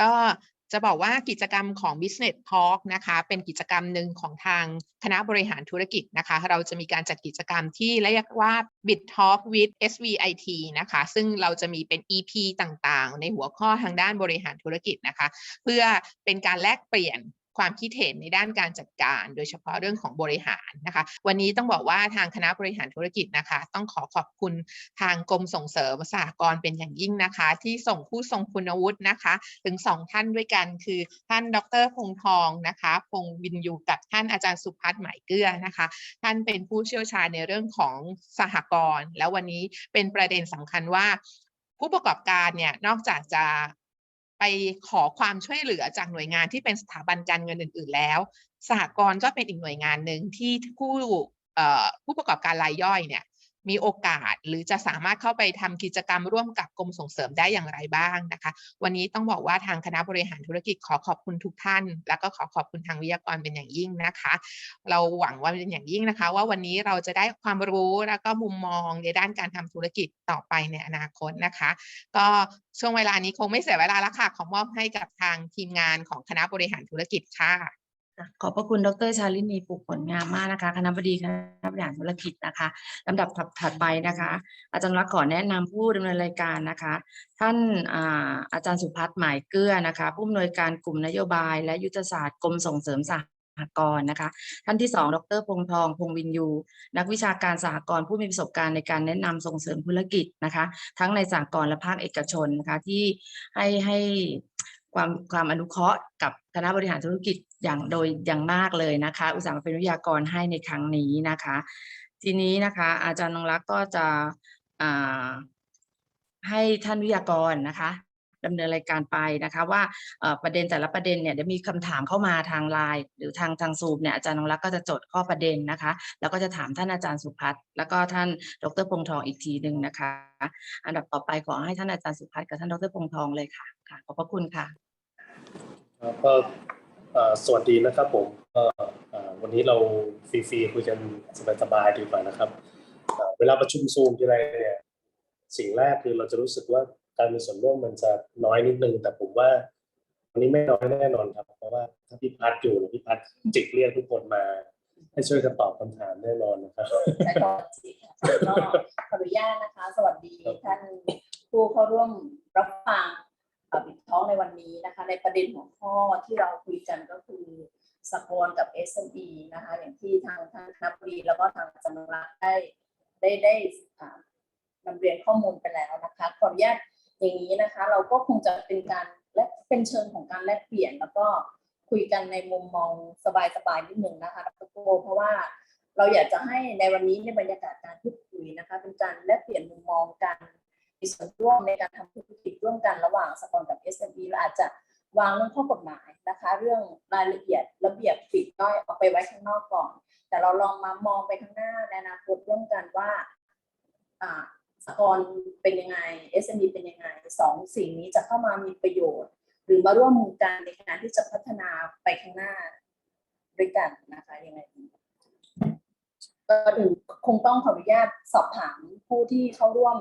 ก็จะบอกว่ากิจกรรมของ Business Talk นะคะเป็นกิจกรรมหนึ่งของทางคณะบริหารธุรกิจนะคะ เราจะมีการจัดกิจกรรมที่เรียกว่า Bit Talk with SVIT นะคะ ซึ่งเราจะมีเป็น EP ต่างๆ ในหัวข้อทางด้านบริหารธุรกิจนะคะ เพื่อเป็นการแลกเปลี่ยน ความคิดเห็นในด้านการจัดการ โดยเฉพาะเรื่องของบริหารนะคะ วันนี้ต้องบอกว่าทางคณะบริหารธุรกิจนะคะ ต้องขอขอบคุณทางกรมส่งเสริมสหกรณ์เป็นอย่างยิ่งนะคะ ที่ส่งผู้ทรงคุณวุฒินะคะ ถึงสองท่านด้วยกัน คือท่านดรพงทองนะคะ พงวินยูกับท่านอาจารย์สุพัฒน์หมายเกลือนะคะ ท่านเป็นผู้เชี่ยวชาญในเรื่องของสหกรณ์แล้ววันนี้เป็นประเด็นสำคัญว่าผู้ประกอบการเนี่ยนอกจากจะ ไปขอความช่วยเหลือจากหน่วยงานที่เป็นสถาบันการเงินอื่น ๆ แล้ว สหกรณ์ก็เป็นอีกหน่วยงานหนึ่งที่ผู้ผู้ประกอบการรายย่อยเนี่ย มีโอกาสหรือจะสามารถเข้าไปทำกิจกรรมร่วมกับกรมส่งเสริมได้อย่างไรบ้างนะคะ วันนี้ต้องบอกว่าทางคณะบริหารธุรกิจขอขอบคุณทุกท่าน แล้วก็ขอขอบคุณทางวิทยากรเป็นอย่างยิ่งนะคะ เราหวังว่าเป็นอย่างยิ่งนะคะ ว่าวันนี้เราจะได้ความรู้แล้วก็มุมมองในด้านการทำธุรกิจต่อไปในอนาคตนะคะ ก็ช่วงเวลานี้คงไม่เสียเวลาแล้วค่ะขอมอบให้กับทางทีมงานของคณะบริหารธุรกิจค่ะ ขอบพระคุณ ดร ชาลินีปลูกผลงามมากนะคะ คณะบดีคณะบริหารธุรกิจนะคะลำดับถัดถัดไปนะคะ อาจารย์รักขอแนะนำผู้ดำเนินรายการนะคะ ท่านอาอาจารย์สุพัฒน์หมายเกลือนะคะ ผู้อำนวยการกลุ่มนโยบาย และยุทธศาสตร์กรมส่งเสริมสหกรณ์นะคะ ท่านที่สองดรพงษ์ทอง พงวินยู นักวิชาการสหกรณ์ผู้มีประสบการณ์ในการแนะนำส่งเสริมธุรกิจนะคะ ทั้งในสหกรณ์และภาคเอกชนนะคะที่ให้ให้ ความความอนุเคราะห์กับคณะบริหารธุรกิจอย่างโดยอย่างมากเลยนะคะ อุตส่าห์มาเป็นวิทยากรให้ในครั้งนี้นะคะ ทีนี้นะคะ อาจารย์นงรักก็จะให้ท่านวิทยากรนะคะ ดำเนินรายการไปนะคะว่าประเด็นแต่ละประเด็นเนี่ยเดี๋ยวมีคำถามเข้ามาทางไลน์หรือทางทางซูมเนี่ยอาจารย์นงรักก็จะจดข้อประเด็นนะคะ แล้วก็จะถามท่านอาจารย์สุพัฒน์แล้วก็ท่านดรพงทองอีกทีหนึ่งนะคะ อันดับต่อไปขอให้ท่านอาจารย์สุพัฒน์กับท่านดรพงทองเลยค่ะค่ะขอบพระคุณค่ะก็สวัสดีนะครับผมก็วันนี้เราฟรีๆคุยกันสบายๆดีกว่านะครับเอ่อเวลาประชุมซูมทีไรเนี่ยสิ่งแรกคือเราจะรู้สึกว่า การมีส่วนร่วมมันจะน้อยนิดนึง แต่ผมว่าวันนี้ไม่น้อยแน่นอนครับ เพราะว่าถ้าพี่พัดอยู่พี่พัดจิกเรียกทุกคนมา ให้ช่วยกันตอบคำถามแน่นอนนะครับแต่ก่อนสิค่ก็ขออนุญาตนะคะ สวัสดีท่านผู้เข้าร่วมรับฟังบิดท้องในวันนี้นะคะ ในประเด็นหัวข้อที่เราคุยกันก็คือสกรกับ SME นะคะ อย่างที่ทางทางคณะบดีแล้วก็ทางจารย์นรักได้ได้ได้นำเรียนข้อมูลไปแล้วนะคะขออนุญาต อย่างนี้นะคะ เราก็คงจะเป็นการและเป็นเชิงของการแลกเปลี่ยน แล้วก็คุยกันในมุมมองสบายๆนิดหนึ่งนะคะดรโกเพราะว่าเราอยากจะให้ในวันนี้ในบรรยากาศการพูดคุยนะคะ เป็นการแลกเปลี่ยนมุมมองกันมีส่วนร่วมในการทำธุรกิจร่วมกันระหว่างสกลกับ SME และอาจจะวางเรื่องข้อกฎหมายนะคะ เรื่องรายละเอียดระเบียบปลีกย่อยออกไปไว้ข้างนอกก่อน แต่เราลองมามองไปข้างหน้าในอนาคตร่วมกันว่า อ่าสกลเป็นยังไง SME เป็นยังไงสองสิ่งนี้จะเข้ามามีประโยชน์ หรือมาร่วมมือกันในการที่จะพัฒนาไปข้างหน้าด้วยกันนะคะยังไงก็ถึงคงต้องขออนุญาตสอบถามผู้ที่เข้าร่วม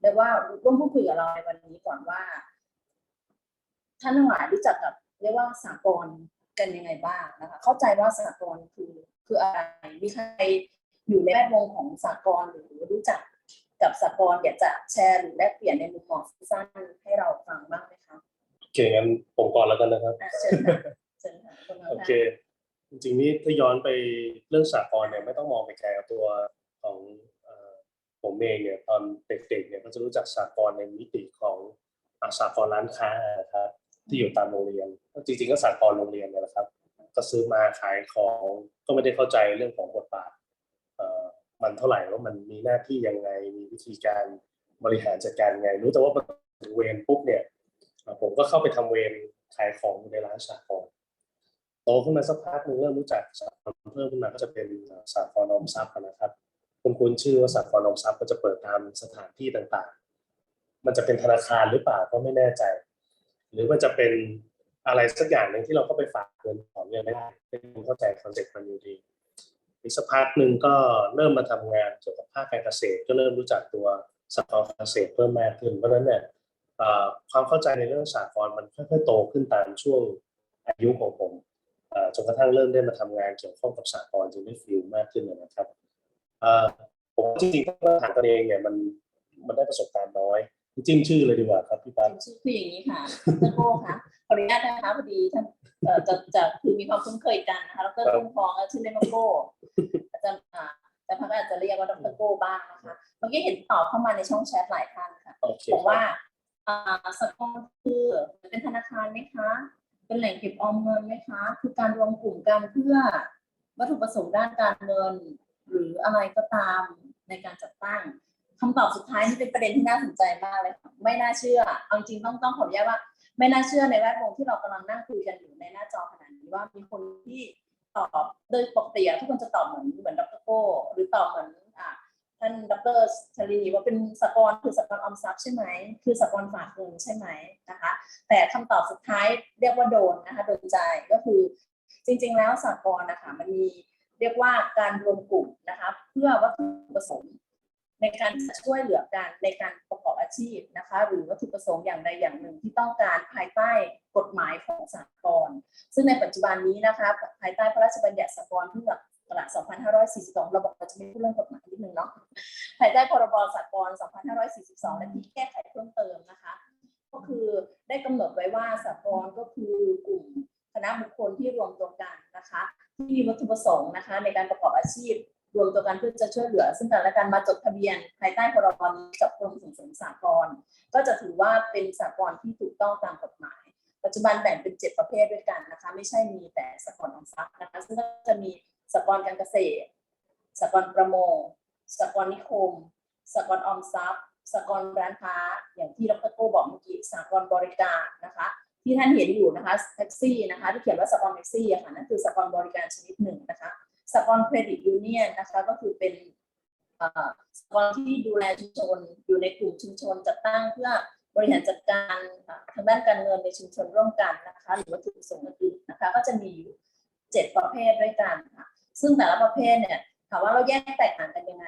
เรียกว่าร่วมพูดคุยกับเราในวันนี้ก่อนว่า ท่านทั้งหลายรู้จักกับเรียกว่าสากลกันยังไงบ้างนะคะ เข้าใจว่าสากลคือคืออะไรมีใครอยู่ในแวดวงของสากลหรือรู้จัก กับสากลอยากจะแชร์หรือแลกเปลี่ยนในมุมมองสั้นๆให้เราฟังบ้างไหมคะโอเคงั้นผมก่อนแล้วกันนะครับอะเชิญค่ะเชิญค่ะคุณโอเค จริงๆนี่ถ้าย้อนไปเรื่องสากลเนี่ยไม่ต้องมองไปไกลกับตัวของเอ่อผมเองเนี่ยตอนเด็กๆเนี่ยก็จะรู้จักสากลในมิติของอาสากลร้านค้านะครับที่อยู่ตามโรงเรียนก็จริงๆก็สากลโรงเรียนเนี่ยแหละครับ ก็ซื้อมาขายของก็ไม่ได้เข้าใจเรื่องของบทบาทเอ่อ มันเท่าไหร่ว่ามันมีหน้าที่ยังไง มีวิธีการบริหารจัดการยังไง รู้แต่ว่าถึงเวรปุ๊บเนี่ย ผมก็เข้าไปทำเวรขายของในร้านสากลโตขึ้นมาสักพักหนึ่งเริ่มรู้จักสากลเพิ่มขึ้นมาก็จะเป็นสากลออมทรัพย์นะครับคุณคุณชื่อว่าสากลออมทรัพย์ก็จะเปิดตามสถานที่ต่างๆ มันจะเป็นธนาคารหรือเปล่าก็ไม่แน่ใจ หรือมันจะเป็นอะไรสักอย่างหนึ่งที่เราก็ไปฝากเงินถอนเงินไม่ได้เป็นเข้าใจคอนเซ็ปต์มันอยู่ดี อีกสักพักหนึ่งก็เริ่มมาทำงานเกี่ยวกับภาคการเกษตร ก็เริ่มรู้จักตัวสากลเกษตรเพิ่มมากขึ้นเพราะฉะนั้นเนี่ยเอ่อความเข้าใจในเรื่องสากลมันค่อยๆโตขึ้นตามช่วงอายุของผมเอ่อจนกระทั่งเริ่มได้มาทำงานเกี่ยวข้องกับสากลจึงได้ฟิลมากขึ้นนะครับเอ่อผมว่าจริงๆถ้าถามตัวเองเนี่ยมันมันได้ประสบการณ์น้อยจิ้มชื่อเลยดีกว่าครับพี่ปั๊บชื่อคืออย่างนี้ค่ะดรโก้ค่ะ ขออนุญาตนะคะพอดีท่านเอ่อจะจะคือมีความคุ้นเคยกันนะคะดรตุ้งทองและชื่อเล่นว่าโก้อาจารย์อ่าแต่พักอาจจะเรียกว่าดรโก้บ้างนะคะเมื่อกี้เห็นตอบเข้ามาในช่องแชทหลายท่านค่ะโอเคบอกครับว่าอ่าสกอร์คือเป็นธนาคารไหมคะ เป็นแหล่งเก็บออมเงินไหมคะ คือการรวมกลุ่มกันเพื่อวัตถุประสงค์ด้านการเงิน หรืออะไรก็ตามในการจัดตั้งคำตอบสุดท้ายนี่เป็นประเด็นที่น่าสนใจมากเลยค่ะไม่น่าเชื่อ เอาจริงต้องต้องขออนุญาตว่า ไม่น่าเชื่อในแวดวงที่เรากำลังนั่งคุยกันอยู่ในหน้าจอขนาดนี้ว่ามีคนที่ตอบโดยปกติทุกคนจะตอบเหมือนเหมือนดรโก้หรือตอบเหมือนอ่าท่านดรชลีว่าเป็นสกรคือสกรออมทรัพย์ใช่ไหมคือสกรฝากเงินใช่ไหมนะคะ แต่คำตอบสุดท้ายเรียกว่าโดนนะคะโดนใจก็คือจริงๆแล้วสากลนะคะมันมีเรียกว่าการรวมกลุ่มนะคะเพื่อวัตถุประสงค์ ในการจะช่วยเหลือกันในการประกอบอาชีพนะคะ หรือวัตถุประสงค์อย่างใดอย่างหนึ่งที่ต้องการภายใต้กฎหมายของสากลซึ่งในปัจจุบันนี้นะคะภายใต้พระราชบัญญัติสากลเพื่อตลาด2542 เราบอกเราจะไม่พูดเรื่องกฎหมายนิดนึงเนาะภายใต้พรบสากล2542 และที่แก้ไขเพิ่มเติมนะคะ ก็คือได้กำหนดไว้ว่าสากลก็คือกลุ่มคณะบุคคลที่รวมตัวกันนะคะ ที่มีวัตถุประสงค์นะคะ ในการประกอบอาชีพ กันเพื่อจะช่วยเหลือ ซึ่งกันและกันมาจดทะเบียนภายใต้พรบนี้กับกรมส่งเสริมสากลก็จะถือว่าเป็นสากลที่ถูกต้องตามกฎหมาย ปัจจุบันแบ่งเป็นเจ็ดประเภทด้วยกันนะคะ ไม่ใช่มีแต่สากลออมทรัพย์นะคะซึ่งก็จะมีสากลการเกษตรสากลประมงสากลนิคมสากลออมทรัพย์สากลร้านค้า อย่างที่ดรโก้บอกเมื่อกี้สากลบริการนะคะที่ท่านเห็นอยู่นะคะแท็กซี่นะคะที่เขียนว่าสากลแท็กซี่ค่ะนั่นคือสากลบริการชนิดหนึ่งนะคะ สากลเครดิตยูเนียนนะคะก็คือเป็นเอ่อสากลที่ดูแลชุมชนอยู่ในกลุ่มชุมชนจัดตั้งเพื่อบริหารจัดการทางด้านการเงินในชุมชนร่วมกันนะคะหรือวัตถุประสงค์อื่นนะคะก็จะมีอยู่เจ็ดประเภทด้วยกันค่ะซึ่งแต่ละประเภทเนี่ยถามว่าเราแยกแตกต่างกันยังไง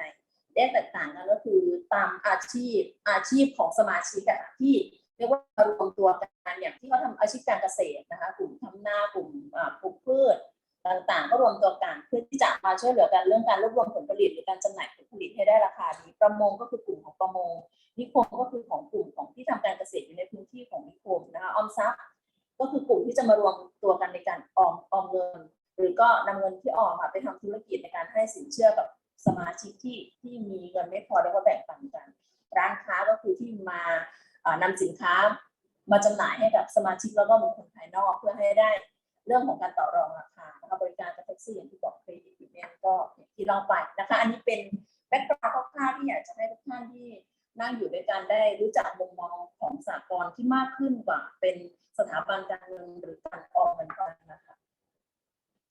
แยกแตกต่างกันก็คือตามอาชีพอาชีพของสมาชิกอะค่ะที่เรียกว่ารวมตัวกันอย่างที่เขาทำอาชีพการเกษตรนะคะกลุ่มทำนากลุ่มปลูกพืช ต่างๆ ก็รวมตัวกันเพื่อที่จะมาช่วยเหลือกันเรื่องการรวบรวมผลผลิตหรือการจำหน่ายผลผลิตให้ได้ราคาดีประมงก็คือกลุ่มของประมงนิคมก็คือของกลุ่มของที่ทำการเกษตรอยู่ในพื้นที่ของนิคมนะคะออมทรัพย์ก็คือกลุ่มที่จะมารวมตัวกันในการออมออมเงิน หรือก็นำเงินที่ออมอะไปทำธุรกิจในการให้สินเชื่อกับสมาชิกที่ที่มีเงินไม่พอแล้วก็แบ่งปันกัน ร้านค้าก็คือที่มาเอ่อนำสินค้ามาจำหน่ายให้กับสมาชิกแล้วก็บุคคลภายนอกเพื่อให้ได้เรื่องของการต่อรองรา ซี่อย่างที่บอกเครดิตยูเนียนก็อย่างที่เล่าไปนะคะ อันนี้เป็นแบ็กกราวด์คร่าวๆที่อยากจะให้ทุกท่านที่นั่งอยู่ด้วยกันได้รู้จักมุมมองของสากลที่มากขึ้นกว่า เป็นสถาบันการเงินหรือการออมเงินกันนะคะ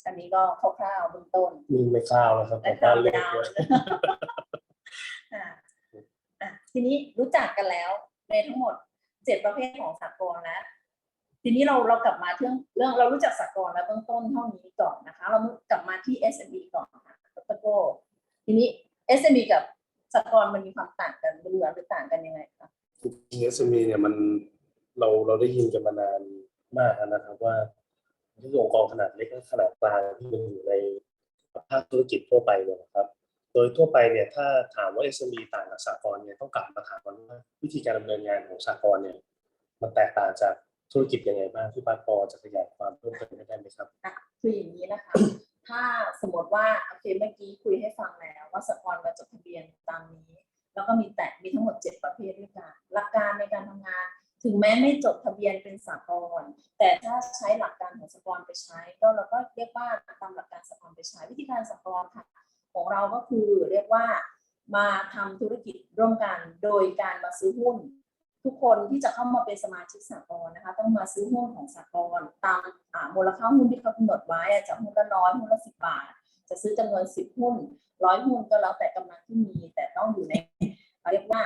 อันนี้ก็คร่าวๆเบื้องต้นมีไม่ข้าวแล้วครับแต่แต่ข่าบ้าวนเล็กยาวเยอะเลยอะอะทีนี้รู้จักกันแล้วในทั้งหมดเจ็ดประเภทของสากลแล้ว ทีนี้เราเรากลับมาเรื่องเรื่องเรารู้จักสากลแล้วเบื้องต้นเท่านี้ก่อนนะคะ เรากลับมาที่ SME ก่อนค่ะดรโกทีนี้ SME กับสากลมันมีความต่างกันหรือหรือต่างกันยังไงคะจริงๆ SME เนี่ยมันเราเราได้ยินกันมานานมากนะครับว่าที่องค์กรขนาดเล็กและขนาดกลางที่มันอยู่ในภาคธุรกิจทั่วไปเนี่ยนะครับ โดยทั่วไปเนี่ยถ้าถามว่า SME ต่างกับสากลเนี่ยต้องกลับมาถามว่าวิธีการดำเนินงานของสากลเนี่ยมันแตกต่างจาก ธุรกิจยังไงบ้างที่ปาปอจะขยายความเพิ่มเติมได้ไหมครับคืออย่างนี้นะคะ ถ้าสมมติว่าโอเคเมื่อกี้คุยให้ฟังแล้วว่าสากลมาจดทะเบียนตามนี้ แล้วก็มีแตะมีทั้งหมด 7 ประเภทด้วยกันหลักการในการทำงาน ถึงแม้ไม่จดทะเบียนเป็นสากลแต่ถ้าใช้หลักการของสากลไปใช้ ก็เราก็เรียกว่าตามหลักการสากลไปใช้ วิธีการสากลค่ะ ของเราก็คือเรียกว่ามาทำธุรกิจร่วมกัน โดยการมาซื้อหุ้น ทุกคนที่จะเข้ามาเป็นสมาชิกสากลนะคะ ต้องมาซื้อหุ้นของสากลตามอ่ามูลค่าหุ้นที่เขากำหนดไว้อะจากหุ้นละน้อยหุ้นละสิบบาท จะซื้อจำนวนสิบหุ้นร้อยหุ้นก็แล้วแต่กำลังที่มี แต่ต้องอยู่ในเรียกว่า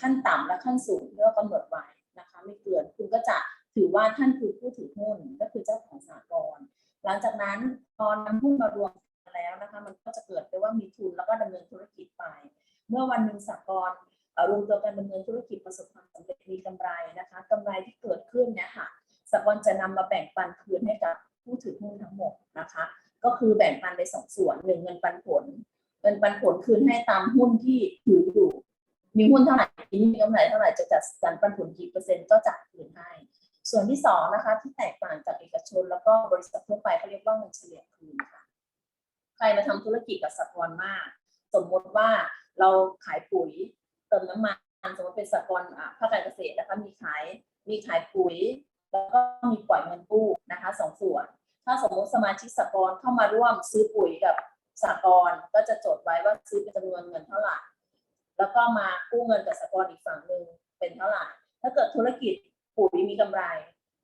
ขั้นต่ำและขั้นสูงที่เรากำหนดไว้นะคะ ไม่เกินคุณก็จะถือว่าท่านคือผู้ถือหุ้นก็คือเจ้าของสากลหลังจากนั้นพอนำหุ้นมารวมแล้วนะคะ มันก็จะเกิดไปว่ามีทุนแล้วก็ดำเนินธุรกิจไป เมื่อวันหนึ่งสากล รวมตัวกันดำเนินธุรกิจประสบความสำเร็จมีกำไรนะคะสหกรณ์จะนำมาแบ่งปันคืนให้กับผู้ถือหุ้นทั้งหมดนะคะ ก็คือแบ่งปันไปสองส่วนหนึ่งเงินปันผล เงินปันผลคืนให้ตามหุ้นที่ถืออยู่มีหุ้นเท่าไหร่มีกำไรเท่าไหร่จะจัดสรรปันผลกี่เปอร์เซ็นต์ก็จ่ายคืนให้ส่วนที่สองนะคะที่แตกต่างจากเอกชน แล้วก็บริษัททั่วไปเขาเรียกว่าเงินเฉลี่ยคืนค่ะใครมาทำธุรกิจกับสหกรณ์มาก สมมติว่าเราขายปุ๋ย เติมน้ำมันสมมติเป็นสหกอ่าภาคการเกษตรนะคะมีขายมีขายปุ๋ย แล้วก็มีปล่อยเงินกู้นะคะสองส่วน ถ้าสมมติสมาชิกสหกรณ์เข้ามาร่วมซื้อปุ๋ยกับสหกรณ์ก็จะจดไว้ว่าซื้อเป็นจำนวนเงินเท่าไหร่แล้วก็มากู้เงินกับสหกรณ์อีกฝั่งหนึ่งเป็นเท่าไหร่ถ้าเกิดธุรกิจปุ๋ยมีกำไร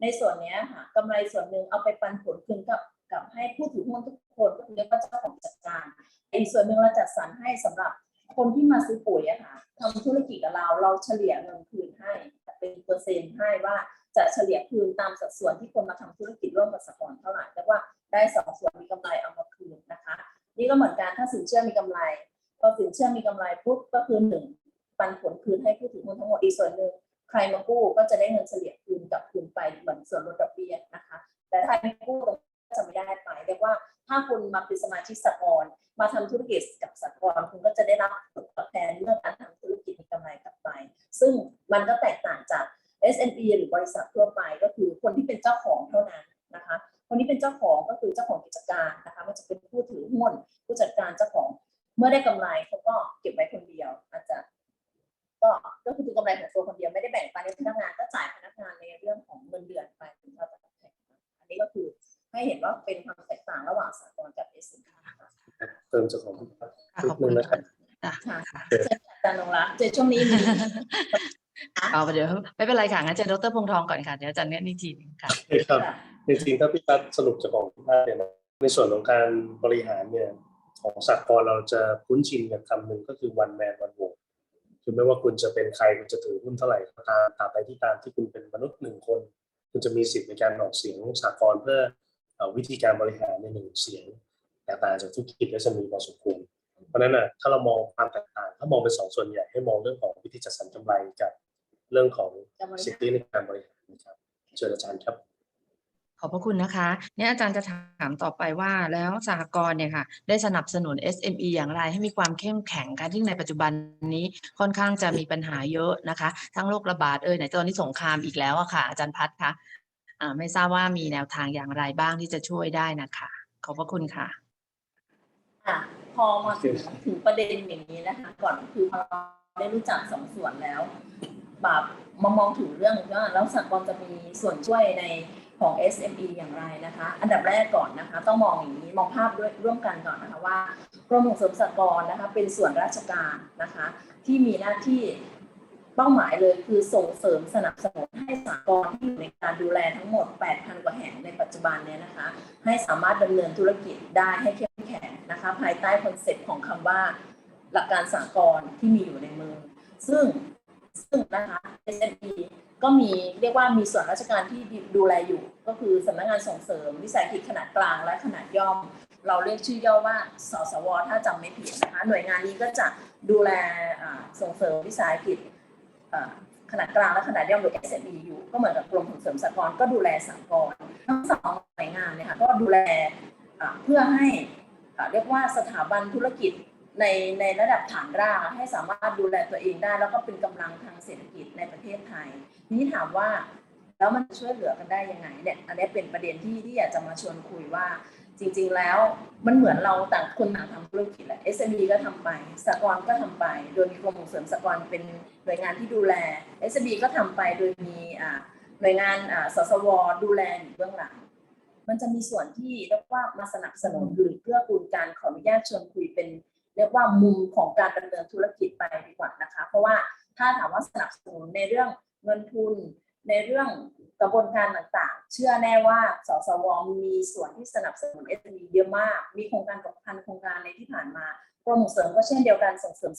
ในส่วนนี้ค่ะกำไรส่วนหนึ่งเอาไปปันผลคืนกับกับให้ผู้ถือหุ้นทุกคนก็คือเรียกว่าเจ้าของกิจการอีกส่วนหนึ่งเราจัดสรรให้สำหรับ คนที่มาซื้อปุ๋ยอะค่ะทำธุรกิจกับเราเราเฉลี่ยเงินคืนให้เป็นเปอร์เซ็นต์ให้ว่าจะเฉลี่ยคืนตามสัดส่วนที่คนมาทำธุรกิจร่วมกับสหกรเท่าไหร่แต่ว่าได้สองส่วนมีกำไรเอามาคืนนะคะ นี่ก็เหมือนกันถ้าสินเชื่อมีกำไรพอสินเชื่อมีกำไรปุ๊บก็คือหนึ่งปันผลคืนให้ผู้ถือหุ้นทั้งหมดอีกส่วนหนึ่งใครมากู้ก็จะได้เงินเฉลี่ยคืนกับคืนไปเหมือนส่วนลดดอกเบี้ยนะคะ แต่ถ้าไม่กู้ก็จะไม่ได้ไปเรียกว่า ถ้าคุณมาเป็นสมาชิกสปอรมาทำธุรกิจกับสปอรคุณก็จะได้รับผลตอบแทนเรื่องการทำธุรกิจมีกำไรกลับไป ซึ่งมันก็แตกต่างจาก SME หรือบริษัททั่วไปก็คือคนที่เป็นเจ้าของเท่านั้นนะคะคนที่เป็นเจ้าของก็คือเจ้าของกิจการนะคะมันจะเป็นผู้ถือหุ้นผู้จัดการเจ้าของเมื่อได้กำไร ครับค่ะค่ะค่ะเชิญอาจารย์นงรักษ์เจอช่วงนี้มีเอาเดี๋ยวไม่เป็นไรค่ะงั้นเจอดรพงษ์ทองก่อนค่ะเดี๋ยวอาจารย์เนี่ยนี่ทีหนึงค่ะครับจริงๆถ้าพี่ปั๊บสรุปจากของพี่ปั๊บเนี่ยนะในส่วนของการบริหารเนี่ยของสากลเราจะคุ้นชินกับคำหนึ่งก็คือ one man one vote คือไม่ว่าคุณจะเป็นใครคุณจะถือหุ้นเท่าไหร่ก็ตามตราบใดที่ตามที่คุณเป็นมนุษย์หนึ่งคน คุณจะมีสิทธิ์ในการออกเสียงสากลเพื่อเอ่อวิธีการบริหารในหนึ่งเสียงแตกต่างจากธุรกิจและจะมีพอสมควรเพ ราะฉะนั้นน่ะถ้าเรามองความแตกต่าง ถ้ามองเป็นสองส่วนใหญ่ให้มองเรื่องของวิธีจัดสรรกำไรกับเรื่องของการบริหารสิทธิในการบริหารนะครับเชิญอาจารย์ครับขอบพระคุณนะคะเนี่ยอาจารย์จะถามต่อไปว่าแล้วสหกรณ์เนี่ยค่ะ ได้สนับสนุน SME อย่างไรให้มีความเข้มแข็งค่ะที่งในปัจจุบันนี้ค่อนข้างจะมีปัญหาเยอะนะคะ ทั้งโรคระบาดเอ่ยไหนตอนนี้สงครามอีกแล้วอะค่ะ อาจารย์พัฒน์คะอ่าไม่ทราบว่ามีแนวทางอย่างไรบ้างที่จะช่วยได้นะคะ ขอบพระคุณค่ะอะ พอมาถึงถึงประเด็นอย่างนี้นะคะ ก่อนคือพอเราได้รู้จักสองส่วนแล้วแบบมามองถึงเรื่องว่าแล้วสหกรณ์จะมีส่วนช่วยในของ SME อย่างไรนะคะ อันดับแรกก่อนนะคะ ต้องมองอย่างนี้มองภาพด้วยร่วมกันก่อนนะคะว่ากรมส่งเสริมสหกรณ์นะคะ เป็นส่วนราชการนะคะ ที่มีหน้าที่เป้าหมายเลยคือส่งเสริมสนับสนุนให้สหกรณ์ที่อยู่ในการดูแลทั้งหมด 8,000 กว่าแห่งในปัจจุบันเนี้นะคะ ให้สามารถดำเนินธุรกิจได้ให้เข้มแข็ง นะคะภายใต้คอนเซ็ปต์ของคำว่าหลักการสากลที่มีอยู่ในมือ ซึ่งซึ่งนะคะ SME ก็มีเรียกว่ามีส่วนราชการที่ดูแลอยู่ ก็คือสำนักงานส่งเสริม วิสาหกิจขนาดกลางและขนาดย่อม เราเรียกชื่อย่อว่า สสว ถ้าจำไม่ผิดนะคะ หน่วยงานนี้ก็จะดูแลส่งเสริมวิสาหกิจขนาดกลางและขนาดย่อมหรือ SME อยู่ ก็เหมือนกับกรมส่งเสริมสหกรณ์ก็ดูแลสหกรณ์ทั้งสองหน่วยงานเนี่ยค่ะก็ดูแลเพื่อให้ เรียกว่าสถาบันธุรกิจในในระดับฐานรากให้สามารถดูแลตัวเองได้ แล้วก็เป็นกำลังทางเศรษฐกิจในประเทศไทย นี้ถามว่าแล้วมันช่วยเหลือกันได้ยังไงเนี่ยอันนี้เป็นประเด็นที่ที่อยากจะมาชวนคุยว่า จริง ๆ แล้วมันเหมือนเราต่างคนต่างทำธุรกิจแหละ SME ก็ทำไปสกรก็ทำไป โดยมีกรมส่งเสริมสกรเป็นหน่วยงานที่ดูแล SME ก็ทำไปโดยมีอ่าหน่วยงานอ่าสสวดูแลอยู่เบื้องหลัง มันจะมีส่วนที่เรียกว่ามาสนับสนุนหรือเพื่อกูลการขออนุญาตชวนคุยเป็น เรียกว่ามุมของการดำเนินธุรกิจไปดีกว่านะคะ เพราะว่าถ้าถามว่าสนับสนุนในเรื่องเงินทุน ในเรื่องกระบวนการต่างๆ เชื่อแน่ว่าสสวมีส่วนที่สนับสนุน SME เยอะมาก มีโครงการกับพันโครงการในที่ผ่านมากรมส่งเสริมก็เช่นเดียวกันส่งเสริม